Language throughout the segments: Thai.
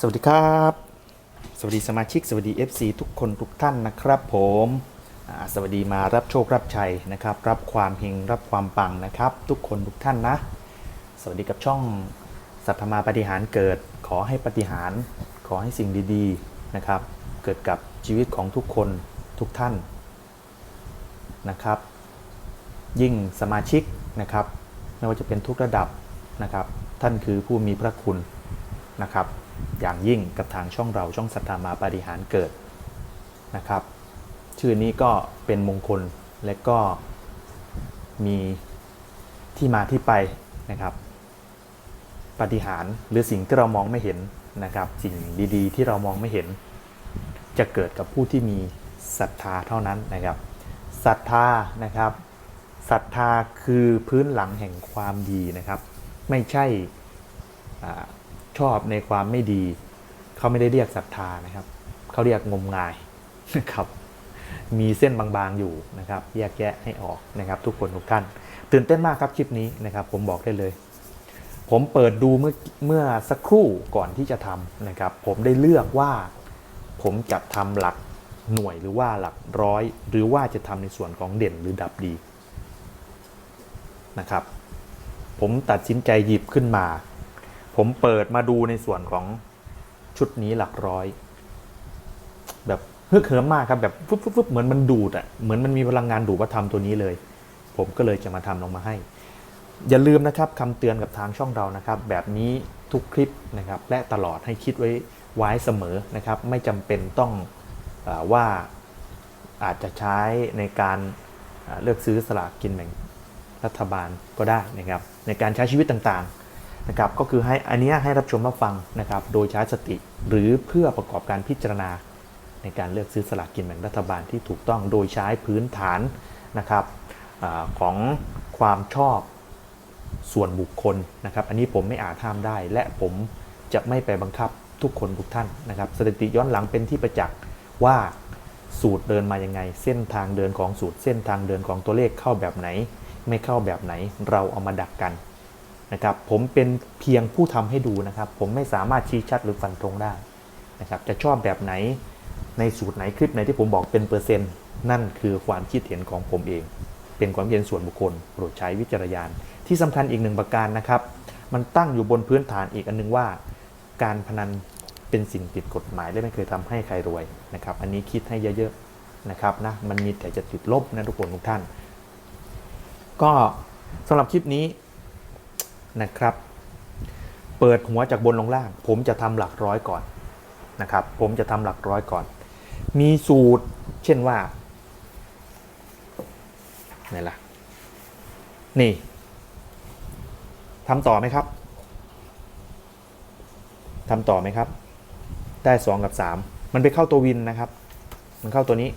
สวัสดีครับ สวัสดีสมาชิกสวัสดี FC ทุกคนทุกท่านนะครับ ผมสวัสดีมารับโชครับชัยนะครับ รับความเฮงรับความปังนะครับ ทุกคนทุกท่านนะ สวัสดีกับช่องสัทธมาปฏิหารเกิด ขอให้ปฏิหาร ขอให้สิ่งดีๆนะครับ เกิดกับชีวิตของทุกคนทุกท่านนะครับ ยิ่งสมาชิกนะครับ ไม่ว่าจะเป็นทุกระดับนะครับ ท่านคือผู้มีพระคุณนะครับ อย่างยิ่งกับทางช่องเราช่องสัทธามาปฏิหารเกิดนะครับ ชื่อนี้ก็เป็นมงคลและก็มีที่มาที่ไปนะครับ ปฏิหารหรือสิ่งที่เรามองไม่เห็นนะครับ สิ่งดีๆ ที่เรามองไม่เห็น จะเกิดกับผู้ที่มีศรัทธาเท่านั้นนะครับศรัทธานะครับศรัทธาคือพื้นหลังแห่งความดีนะครับ ไม่ใช่ ชอบในความไม่ดี เขาไม่ได้เรียกศรัทธานะครับ เขาเรียกงมงายนะครับ มีเส้นบางๆอยู่นะครับ แยกแยะให้ออกนะครับ ทุกคนทุกท่าน ตื่นเต้นมากครับคลิปนี้นะครับ ผมบอกได้เลย ผมเปิดดูเมื่อเมื่อสักครู่ก่อนที่จะทำนะครับ ผมได้เลือกว่า ผมจะทำหลักหน่วยหรือว่าหลักร้อย หรือว่าจะทำในส่วนของเด่นหรือดับดีนะครับ ผมตัดสินใจหยิบขึ้นมา ผมเปิดมาดูในส่วนของชุดนี้หลักร้อย แบบฮึกเหิมมากครับแบบฟุบฟุบฟุบเหมือนมันดูดอะ่ะเหมือนมันมีพลังงานดูดว่าทำตัวนี้เลย ผมก็เลยจะมาทำลงมาให้ อย่าลืมนะครับคำเตือนกับทางช่องเรานะครับ แบบนี้ทุกคลิปนะครับ และตลอดให้คิดไว้ไว้เสมอนะครับ ไม่จำเป็นต้องอว่าอาจจะใช้ในการเลือกซื้อสลากกินแบ่งรัฐบาลก็ได้นะครับ ในการใช้ชีวิตต่างๆ นะครับก็คือให้อันนี้ให้รับชมรับฟังนะครับโดยใช้สติหรือเพื่อประกอบการพิจารณา ในการเลือกซื้อสลากกินแบ่งรัฐบาลที่ถูกต้องโดยใช้พื้นฐานนะครับอของความชอบส่วนบุคคลนะครับ อันนี้ผมไม่อาจห้ามได้ และผมจะไม่ไปบังคับทุกคนทุกท่านนะครับสถิติย้อนหลังเป็นที่ประจักษ์ว่าสูตรเดินมายังไง เส้นทางเดินของสูตรเส้นทางเดินของตัวเลขเข้าแบบไหน ไม่เข้าแบบไหนเราเอามาดักกัน นะครับผมเป็นเพียงผู้ทำให้ดูนะครับ ผมไม่สามารถชี้ชัดหรือฟันธงได้นะครับจะชอบแบบไหนในสูตรไหนคลิปไหนที่ผมบอกเป็นเปอร์เซ็นต์ นั่นคือความคิดเห็นของผมเอง เป็นความเห็นส่วนบุคคลโปรดใช้วิจารณญาณที่สำคัญอีกหนึ่งประการนะครับ มันตั้งอยู่บนพื้นฐานอีกอันนึงว่า การพนันเป็นสิ่งผิดกฎหมายและไม่เคยทำให้ใครรวยนะครับ อันนี้คิดให้เยอะๆนะครับนะมันมีแต่จะติดลบนะทุกคนทุกท่าน ก็สำหรับคลิปนี้ นะครับ เปิดหัวจากบนลงล่าง ผมจะทำหลักร้อยก่อนนะครับ ผมจะทำหลักร้อยก่อน มีสูตรเช่นว่าไหนล่ะ นี่ทำต่อไหมครับทำต่อไหมครับ ได้สองกับสามมันไปเข้าตัววินนะครับ มันเข้าตัวนี้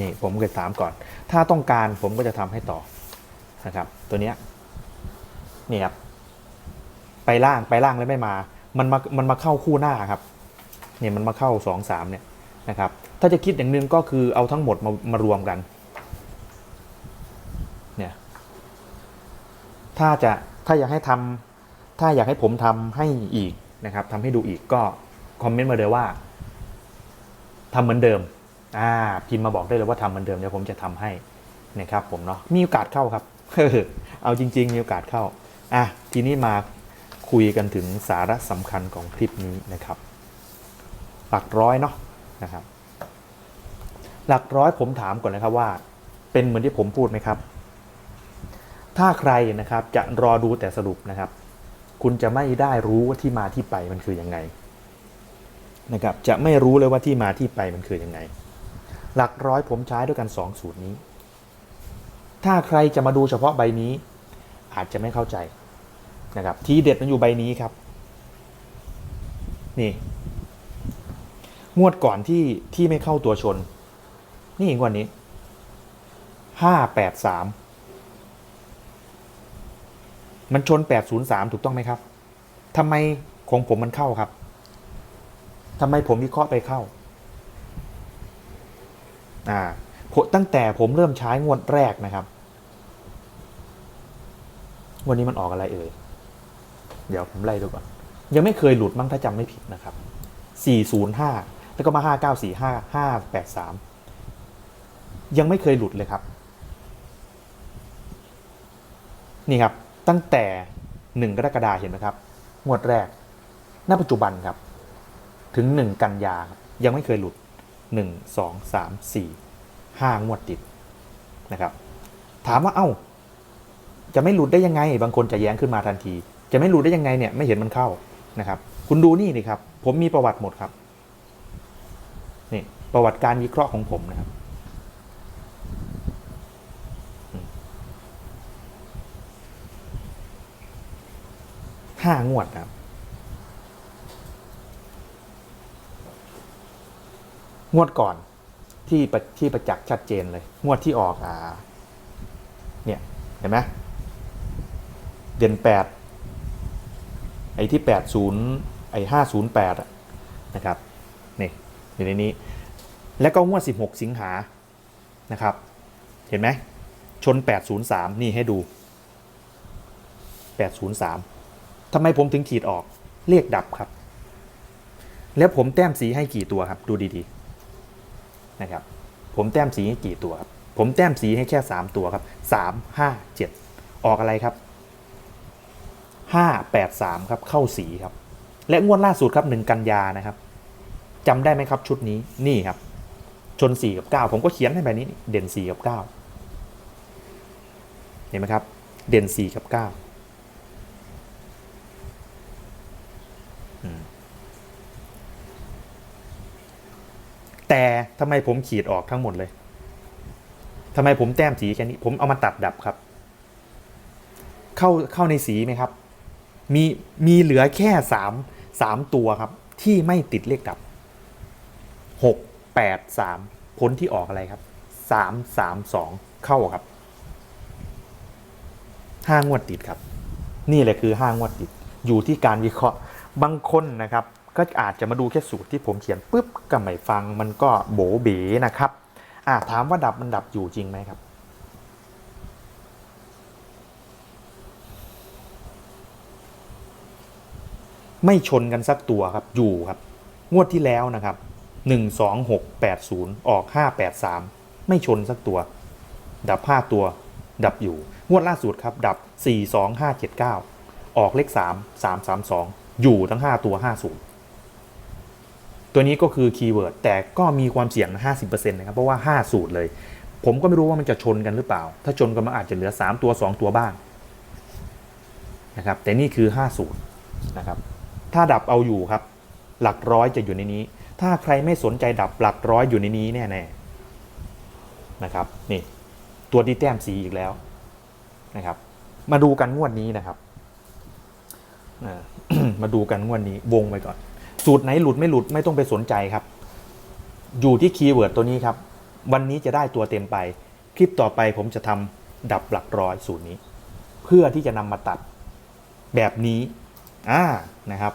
นี่ผมเคยถามก่อน ถ้าต้องการผมก็จะทำให้ต่อนะครับ ตัวเนี้ย นี่ครับไปล่างไปล่างแล้วไม่มา มันมามันมาเข้าคู่หน้าครับเนี่ยมันมาเข้าสองสามเนี่ยนะครับ ถ้าจะคิดอย่างนึงก็คือเอาทั้งหมดมามารวมกันเนี่ยถ้าจะถ้าอยากให้ทำถ้าอยากให้ผมทำให้อีกนะครับทำให้ดูอีกก็คอมเมนต์มาเลยว่าทำเหมือนเดิมอ่าพิมพ์มาบอกได้เลยว่าทำเหมือนเดิมเดี๋ยวผมจะทำให้นะครับผมเนาะมีโอกาสเข้าครับเอาจริง ๆ มีโอกาสเข้า อะทีนี้มาคุยกันถึงสาระสำคัญของคลิปนี้นะครับ หลักร้อยเนาะนะครับ หลักร้อยผมถามก่อนนะครับว่า เป็นเหมือนที่ผมพูดไหมครับ ถ้าใครนะครับจะรอดูแต่สรุปนะครับ คุณจะไม่ได้รู้ว่าที่มาที่ไปมันคือยังไงนะครับจะไม่รู้เลยว่าที่มาที่ไปมันคือยังไง หลักร้อยผมใช้ด้วยกัน2สูตรนี้ ถ้าใครจะมาดูเฉพาะใบนี้ อาจจะไม่เข้าใจ นะครับทีเด็ดมันอยู่ใบนี้ครับ นี่ งวดก่อนที่ที่ไม่เข้าตัวชน นี่งวดนี้ห้าแปดสามมันชน803ถูกต้องไหมครับทำไมของผมมันเข้าครับทำไมผมวิเคราะห์ไปเข้าอ่าตั้งแต่ผมเริ่มใช้งวดแรกนะครับ วันนี้มันออกอะไรเอ่ย เดี๋ยวผมไล่ดูก่อน ยังไม่เคยหลุดมั้งถ้าจำไม่ผิดนะครับ 405 แล้วก็มา 5945 583 ยังไม่เคยหลุดเลยครับ นี่ครับ ตั้งแต่ 1 กรกฎาคมเห็นไหมครับ งวดแรก ณ ปัจจุบันครับ ถึง 1 กันยาครับยังไม่เคยหลุด 1 2 3 4 5 งวดติดนะครับ ถามว่าเอ้าจะไม่หลุดได้ยังไง บางคนจะแย้งขึ้นมาทันที จะไม่หลุดได้ยังไงเนี่ยไม่เห็นมันเข้านะครับ คุณดูนี่นี่ครับ ผมมีประวัติหมดครับนี่ประวัติการวิเคราะห์ของผมนะครับ ห้างวดครับ งวดก่อนที่ประที่ประจักษ์ชัดเจนเลย งวดที่ออกอ่าเนี่ย เห็นไหมเดือนแปด ไอ้ที่แปดศูนย์ไอ้ห้าศูนย์แปดนะครับนี่อยู่ในนี้ แล้วก็งวดสิบหกสิงหานะครับ เห็นไหมชนแปดศูนย์สามนี่ให้ดูแปดศูนย์สามทำไมผมถึงขีดออกเลขดับครับ แล้วผมแต้มสีให้กี่ตัวครับ ดูดีๆนะครับ ผมแต้มสีให้กี่ตัวครับ ผมแต้มสีให้แค่ 3 ตัวครับ 3 5 7 ออกอะไรครับ 5 8 3 ครับ เข้าสีครับ และงวดล่าสุดครับ 1 กันยานะครับจำได้ไหมครับชุดนี้นี่ครับ ชน 4 กับ 9 ผมก็เขียนให้แบบนี้เด่น 4 กับ 9 เห็นไหมครับ เด่น 4 กับ 9แต่ทำไมผมขีดออกทั้งหมดเลยทำไมผมแต้มสีแค่นี้ ผมเอามาตัดดับครับ เข้าเข้าในสีไหมครับ มีมีเหลือแค่สามสามตัวครับ ที่ไม่ติดเลขดับหกแปดสามผลที่ออกอะไรครับสามสามสองเข้าครับห้างวดติดครับ นี่แหละคือห้างวดติด อยู่ที่การวิเคราะห์บางคนนะครับ ก็อาจจะมาดูแค่สูตรที่ผมเขียนปุ๊บก็ไม่ฟังมันก็โบเบ๋นะครับอ่าถามว่าดับมันดับอยู่จริงไหมครับ ไม่ชนกันสักตัวครับอยู่ครับ งวดที่แล้วนะครับหนึ่งสองหกแปดศูนย์ออกห้าแปดสามไม่ชนสักตัว ดับห้าตัว ดับอยู่ งวดล่าสุดครับ ดับสี่สองห้าเจ็ดเก้าออกเลขสามสามสามสองอยู่ทั้งห้าตัวห้าศูนย์ตัวนี้ก็คือคีย์เวิร์ดแต่ก็มีความเสี่ยง 50%นะครับ เพราะว่า 5 สูตรเลย ผมก็ไม่รู้ว่ามันจะชนกันหรือเปล่า ถ้าชนกันมันอาจจะเหลือ 3 ตัว 2 ตัวบ้างนะครับแต่นี่คือ 5 สูตรนะครับ ถ้าดับเอาอยู่ครับ หลักร้อยจะอยู่ในนี้ ถ้าใครไม่สนใจดับหลักร้อยอยู่ในนี้แน่ๆนะครับนี่ตัวที่แต้มสีอีกแล้วนะครับ มาดูกันงวดนี้นะครับมาดูกันงวดนี้วงไว้ก่อน สูตรไหนหลุดไม่หลุดไม่ต้องไปสนใจครับ อยู่ที่คีย์เวิร์ดตัวนี้ครับ วันนี้จะได้ตัวเต็มไป คลิปต่อไปผมจะทำดับหลักร้อยสูตรนี้ เพื่อที่จะนำมาตัดแบบนี้ อ่านะครับ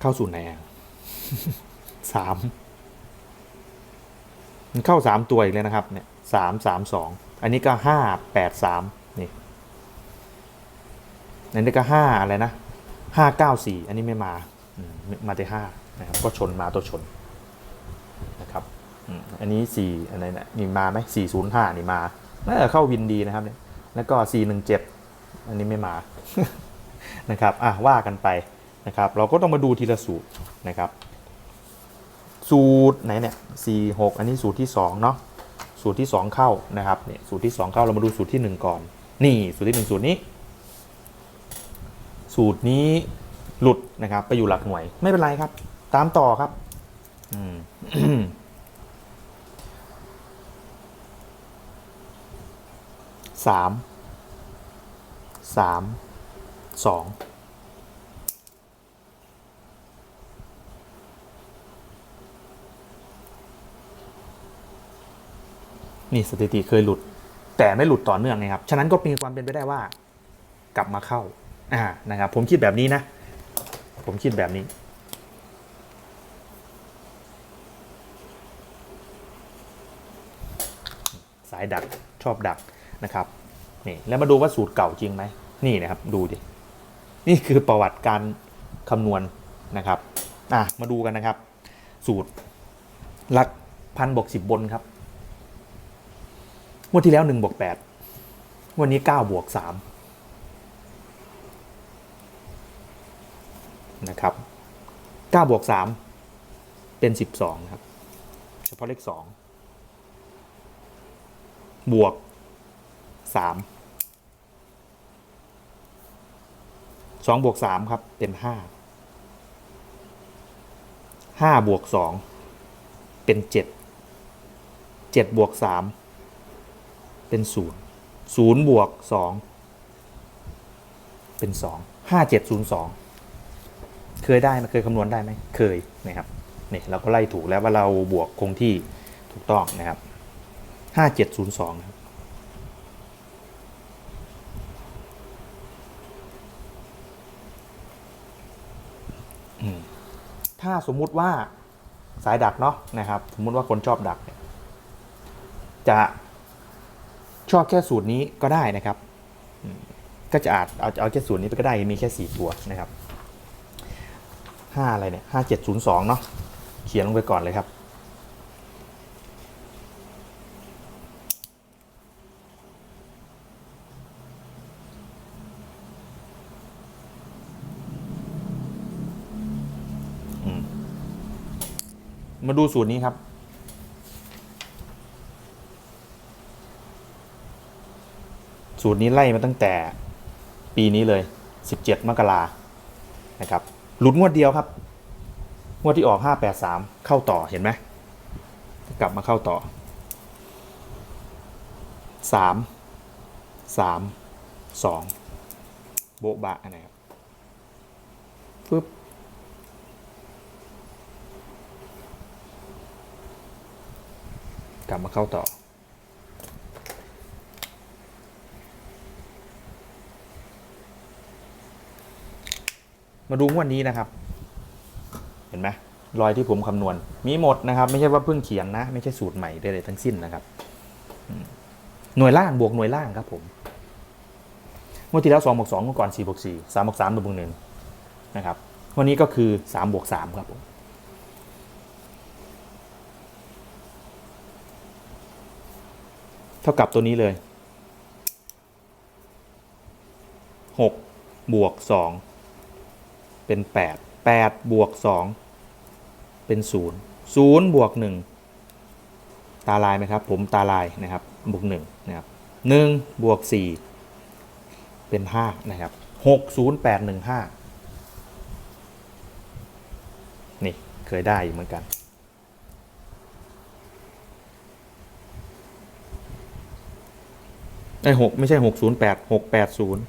เข้าสูตรไหนอะสามมันเข้าสามตัวอีกเลยนะครับเนี่ยสามสามสองอันนี้ก็ห้าแปดสามนี่อันนี้ก็ห้าอะไรนะห้าเก้าสี่อันนี้ไม่มามมาแต่ห้านะครับก็ชนมาตัวชนนะครับอันนี้สี่อะไรนะนี่มาไหมสี่ศูนย์ห้านี่มาน่าจะเข้าวินดีนะครับเนี่ยแล้วก็สี่หนึ่งเจ็ด อันนี้ไม่มานะครับอะว่ากันไปนะครับ เราก็ต้องมาดูทีละสูตรนะครับ สูตรไหนเนี่ยสี่หกอันนี้สูตรที่สองเนาะสูตรที่สองเข้านะครับเนี่ยสูตรที่สองเข้าเรามาดูสูตรที่หนึ่งก่อน นี่สูตรที่หนึ่งสูตรนี้ สูตรนี้หลุดนะครับ ไปอยู่หลักหน่วยไม่เป็นไรครับ ตามต่อครับอืมสาม สามสองนี่สถิติเคยหลุด แต่ไม่หลุดต่อเนื่องนะครับ ฉะนั้นก็มีความเป็นไปได้ว่า กลับมาเข้าอ่านะครับ ผมคิดแบบนี้นะ ผมคิดแบบนี้ สายดักชอบดักนะครับ นี่แล้วมาดูว่าสูตรเก่าจริงไหมนี่นะครับดูดินี่คือประวัติการคำนวณนะครับอะมาดูกันนะครับ สูตรหลักพันบวกสิบบนครับงวดที่แล้วหนึ่งบวกแปดวันนี้เก้าบวกสามนะครับเก้าบวกสามเป็นสิบสองครับ เฉพาะเลขสองบวกสาม สองบวกสามครับเป็นห้าห้าบวกสองเป็นเจ็ดเจ็ดบวกสามเป็นศูนย์ศูนย์บวกสองเป็นสองห้าเจ็ดศูนย์สองเคยได้ไหมเคยคำนวณได้ไหมเคยนะครับนี่เราก็ไล่ถูกแล้วว่าเราบวกคงที่ถูกต้องนะครับห้าเจ็ดศูนย์สองครับ ถ้าสมมุติว่าสายดักเนาะนะครับ สมมุติว่าคนชอบดักเนี่ยจะชอบแค่สูตรนี้ก็ได้นะครับ ก็จะอาจเอาเอาแค่สูตรนี้ไปก็ได้มีแค่สี่ตัวนะครับห้าอะไรเนี่ยห้าเจ็ดศูนย์สองเนาะเขียนลงไปก่อนเลยครับ มาดูสูตรนี้ครับ สูตรนี้ไล่มาตั้งแต่ปีนี้เลย 17 มกรานะครับ หลุดงวดเดียวครับ งวดที่ออก 583 เข้าต่อเห็นไหม กลับมาเข้าต่อ 3 3 2 โบ๊ะบะนะครับปึ๊บ กลับมาเข้าต่อ มาดูวดนี้นะครับ เห็นไหมรอยที่ผมคำนวณ มีหมดนะครับ ไม่ใช่ว่าเพิ่งเขียนนะ ไม่ใช่สูตรใหม่ใดๆทั้งสิ้นนะครับ หน่วยล่างบวกหน่วยล่างครับผมงวดที่แล้วสองบวกสองก่อนสี่บวกสี่สามบวกสามบวกหนึ่งนะครับ วันนี้ก็คือสามบวกสามครับผม ท่ากับตัวนี้เลยหกบวกสองเป็นแปดแปดบวกสองเป็นศูนย์ศูนย์บวกหนึ่งตาลายไหมครับ ผมตาลายนะครับ บวกหนึ่งนะครับหนึ่งบวกสี่เป็นห้านะครับหกศูนย์แปดหนึ่งห้านี่เคยได้อยู่เหมือนกัน ไอ้หกไม่ใช่หกศูนย์แปดหกแปดศูนย์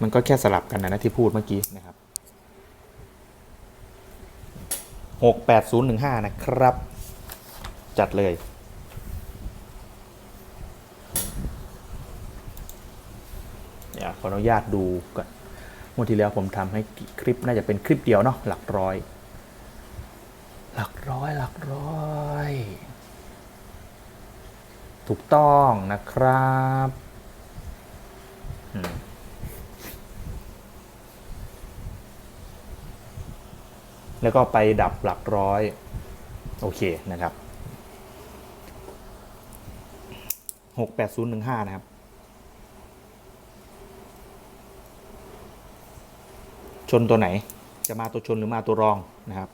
มันก็แค่สลับกันนะนะที่พูดเมื่อกี้นะครับหกแปดศูนย์หนึ่งห้านะครับ จัดเลย เดี๋ยวขออนุญาตดูก่อนเมื่อที่แล้วผมทำให้คลิปน่าจะเป็นคลิปเดียวเนาะหลักร้อย หลักร้อยหลักร้อย ถูกต้องนะครับแล้วก็ไปดับหลักร้อย โอเคนะครับหกแปดศูนย์หนึ่งห้านะครับ ชนตัวไหน จะมาตัวชนหรือมาตัวรองนะครับ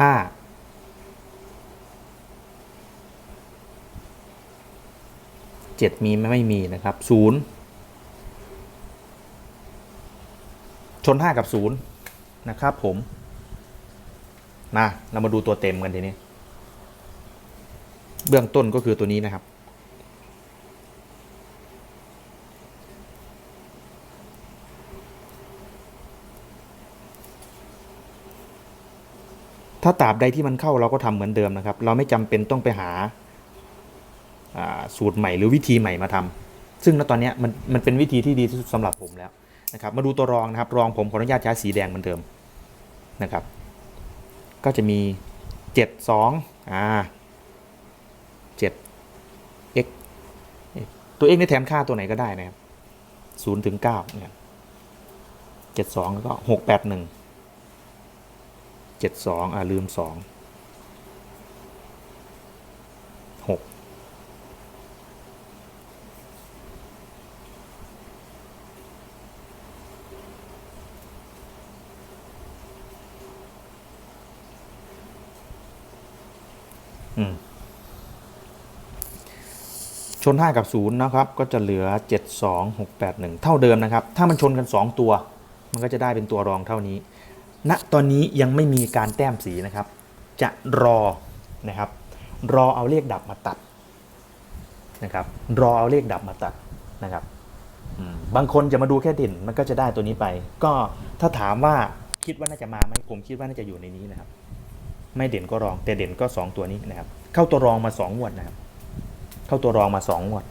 ห้าเจ็ดมีไหมไม่มีนะครับศูนย์ชนห้ากับศูนย์นะครับผมนะเรามาดูตัวเต็มกันทีนี้ เบื้องต้นก็คือตัวนี้นะครับ ถ้าตราบใดที่มันเข้าเราก็ทำเหมือนเดิมนะครับ เราไม่จำเป็นต้องไปหาาสูตรใหม่หรือวิธีใหม่มาทำซึ่งณตอนนี้มันมันเป็นวิธีที่ดีที่สุดสำหรับผมแล้วนะครับมาดูตัวรองนะครับ รองผมขออนุญาตใช้สีแดงเหมือนเดิมนะครับ ก็จะมีเจ็ดสองอ่าเจ็ด x ตัว x นี่แทนค่าตัวไหนก็ได้นะครับศูนย์ถึงเก้าเนี่ยเจ็ดสองแล้วก็หกแปดหนึ่ง เจ็ดสองอ่าลืมสองหกชน 5 กับ 0 นะครับ ก็จะเหลือ 7 2 6 8 1 เท่าเดิมนะครับ ถ้ามันชนกัน 2 ตัว มันก็จะได้เป็นตัวรองเท่านี้ ณตอนนี้ยังไม่มีการแต้มสีนะครับ จะรอนะครับ รอเอาเลขดับมาตัดนะครับ รอเอาเลขดับมาตัดนะครับบางคนจะมาดูแค่เด่นมันก็จะได้ตัวนี้ไป ก็ถ้าถามว่าคิดว่าน่าจะมาไหมผมคิดว่าน่าจะอยู่ในนี้นะครับ ไม่เด่นก็รอง แต่เด่นก็ 2 ตัวนี้นะครับ เข้าตัวรองมา2งวดนะครับ เข้าตัวรองมาสองงวด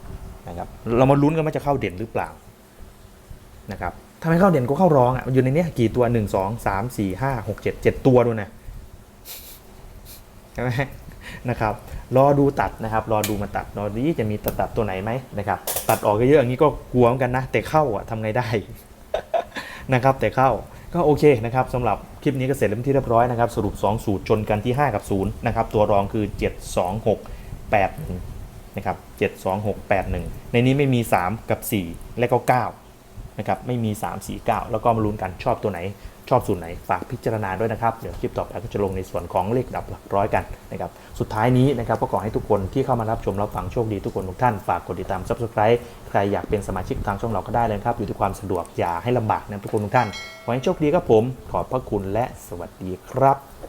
นะครับ เรามาลุ้นกันว่าจะเข้าเด่นหรือเปล่านะครับ ถ้าไม่เข้าเด่นก็เข้ารองอะอยู่ในนี้กี่ตัวหนึ่งสองสามสี่ห้าหกเจ็ดเจ็ดตัวด้วยนะใช่ไหมนะครับรอดูตัดนะครับ รอดูมาตัดรอดีจะมีตัดตัดตัวไหนไหมนะครับ ตัดออกเยอะๆอย่างนี้ก็กลัวเหมือนกันนะ แต่เข้าอะทำไงได้นะครับ แต่เข้าก็โอเคนะครับสำหรับคลิปนี้ก็เสร็จแล้วเป็นที่เรียบร้อยนะครับ สรุป 2 สูตรชนกันที่ 5 กับ0นะครับตัวรองคือ 7 2 6 8 1นะครับ7 2 6 8 1 ในนี้ไม่มี 3 กับ 4 และก็ 9 นะครับไม่มี 3 4 9 แล้วก็มาลุ้นกันชอบตัวไหน ชอบสูตรไหนฝากพิจารณาด้วยนะครับ เดี๋ยวคลิปต่อไปก็จะลงในส่วนของเลขดับหลักร้อยกันนะครับสุดท้ายนี้นะครับก็ขอให้ทุกคนที่เข้ามารับชมรับฟังโชคดีทุกคนทุกท่านฝากกดติดตาม subscribe ใครอยากเป็นสมาชิกทางช่องเราก็ได้เลยครับ อยู่ที่ความสะดวกอย่าให้ลำบากนะทุกคนทุกท่านขอให้โชคดีครับผม ขอบพระคุณและสวัสดีครับ